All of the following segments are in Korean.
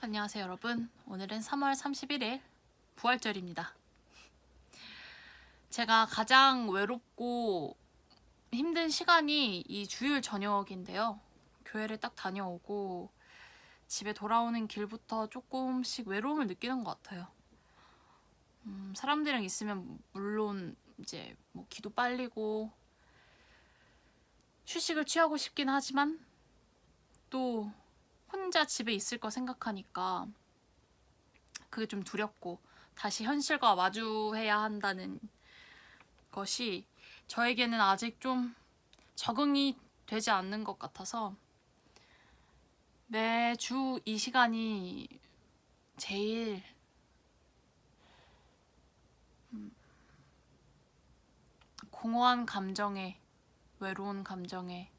안녕하세요 여러분. 오늘은 3월 31일 부활절입니다. 제가 가장 외롭고 힘든 시간이 이 주일 저녁인데요. 교회를 딱 다녀오고 집에 돌아오는 길부터 조금씩 외로움을 느끼는 것 같아요. 음, 사람들이랑 있으면 물론 이제 뭐 기도 빨리고 휴식을 취하고 싶긴 하지만 또 혼자 집에 있을 거 생각하니까 그게 좀 두렵고 다시 현실과 마주해야 한다는 것이 저에게는 아직 좀 적응이 되지 않는 것 같아서 매주 이 시간이 제일 음, 공허한 감정에 외로운 감정에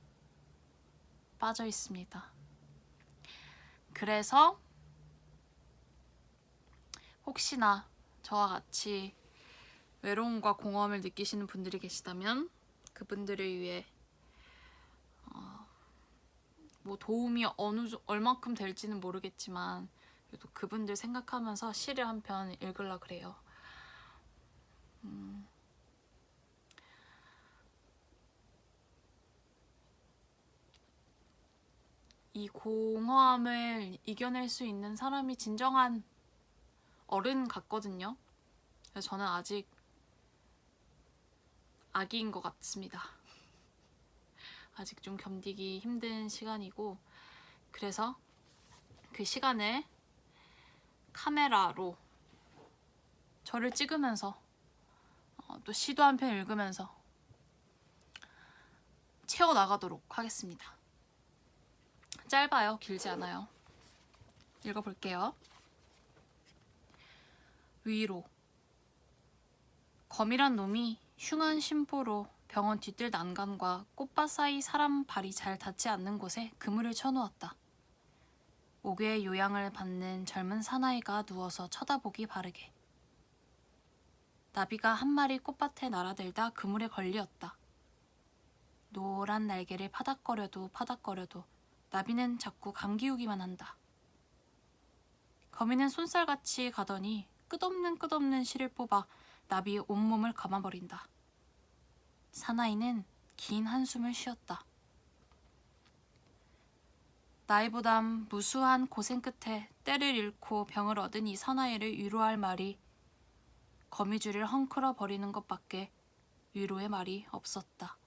빠져 있습니다. 그래서 혹시나 저와 같이 외로움과 공허함을 느끼시는 분들이 계시다면 그분들을 위해 어, 뭐 도움이 어느 정- 얼만큼 될지는 모르겠지만 그래도 그분들 생각하면서 시를 한 편 읽으려 그래요. 음, 이 공허함을 이겨낼 수 있는 사람이 진정한 어른 같거든요. 그래서 저는 아직 아기인 것 같습니다. 아직 좀 견디기 힘든 시간이고, 그래서 그 시간을 카메라로 저를 찍으면서 어, 또 시도 한 편 읽으면서 채워 나가도록 하겠습니다. 짧아요. 길지 않아요. 읽어볼게요. 위로. 검이란 놈이 흉한 심보로 병원 뒤뜰 난간과 꽃밭 사이 사람 발이 잘 닿지 않는 곳에 그물을 쳐놓았다. 옥외의 요양을 받는 젊은 사나이가 누워서 쳐다보기 바르게. 나비가 한 마리 꽃밭에 날아들다 그물에 걸리었다. 노란 날개를 파닥거려도 파닥거려도 나비는 자꾸 감기우기만 한다. 거미는 손살같이 가더니 끝없는 끝없는 실을 뽑아 나비의 온몸을 감아버린다. 사나이는 긴 한숨을 쉬었다. 나이보담 무수한 고생 끝에 때를 잃고 병을 얻은 이 사나이를 위로할 말이 거미줄을 헝클어 버리는 것밖에 위로의 말이 없었다.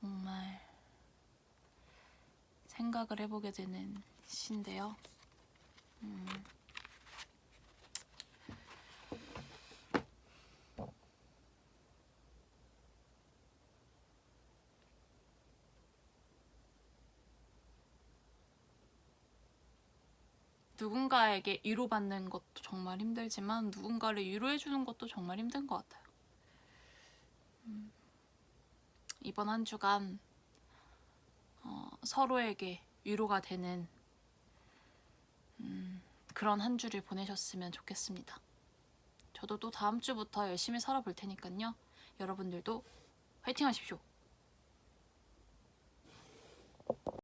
정말 생각을 해보게 되는 시인데요. 음. 누군가에게 위로받는 것도 정말 힘들지만 누군가를 위로해주는 것도 정말 힘든 것 같아요. 음. 이번 한 주간 어, 서로에게 위로가 되는 음, 그런 한 주를 보내셨으면 좋겠습니다. 저도 또 다음 주부터 열심히 살아볼 테니까요. 여러분들도 화이팅 하십시오.